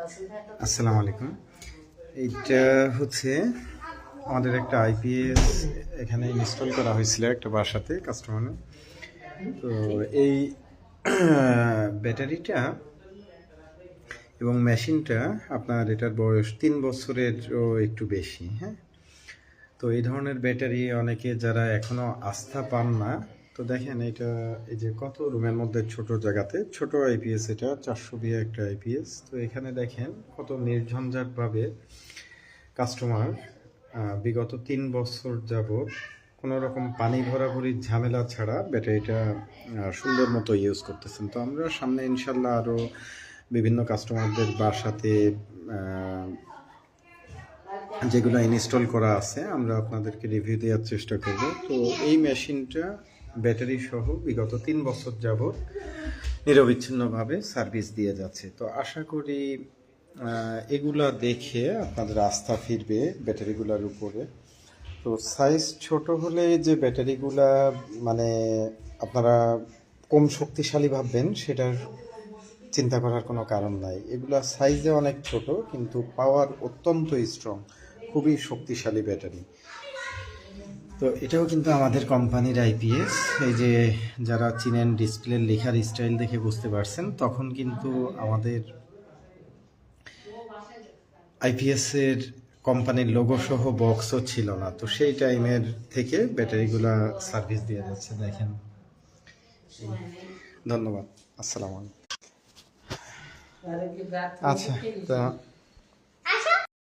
আসসালামু আলাইকুম এইটা হচ্ছে আমাদের একটা আইপিএস এখানে ইনস্টল করা হয়েছিল একটা বাসাতে কাস্টমারে তো এই ব্যাটারিটা এবং মেশিনটা আপনার এটার বয়স তিন বছরেরও একটু বেশি হ্যাঁ? তো এই ধরনের ব্যাটারি অনেকে যারা এখনও আস্থা পান না তো দেখেন এটা এই যে কত রুমের মধ্যে ছোট জায়গাতে, ছোট আইপিএস এটা চারশো বিয়ে একটা আইপিএস তো এখানে দেখেন কত নির্ঝঞ্ঝাটভাবে কাস্টমার বিগত তিন বছর যাবৎ কোনো রকম পানি ভরাভরির ঝামেলা ছাড়া ব্যাটারিটা সুন্দর মতো ইউজ করতেছেন। তো আমরা সামনে ইনশাল্লাহ আরও বিভিন্ন কাস্টমারদের বাসাতে যেগুলো ইনস্টল করা আছে, আমরা আপনাদেরকে রিভিউ দেওয়ার চেষ্টা করব। তো এই মেশিনটা ব্যাটারি সহ বিগত তিন বছর যাবৎ নিরবিচ্ছিন্নভাবে সার্ভিস দিয়ে যাচ্ছে। তো আশা করি এগুলা দেখে আপনাদের আস্থা ফিরবে ব্যাটারিগুলোর উপরে। তো সাইজ ছোট হলে যে ব্যাটারিগুলা মানে আপনারা কম শক্তিশালী ভাববেন, সেটার চিন্তা করার কোনো কারণ নাই। এগুলা সাইজে অনেক ছোট, কিন্তু পাওয়ার অত্যন্ত স্ট্রং খুবই শক্তিশালী ব্যাটারি। তো এটাও কিন্তু আমাদের কোম্পানির আইপিএস এই যে যারা চিনেন ডিসপ্লে লেখার স্টাইল দেখে বুঝতে পারছেন তখন কিন্তু আমাদের আইপিএস এর কোম্পানির লোগো সহ বক্সও ছিল না। তো সেই টাইমের থেকে ব্যাটারিগুলা সার্ভিস দিয়ে যাচ্ছে দেখেন। ধন্যবাদ। আসসালামু আলাইকুম। আচ্ছা তা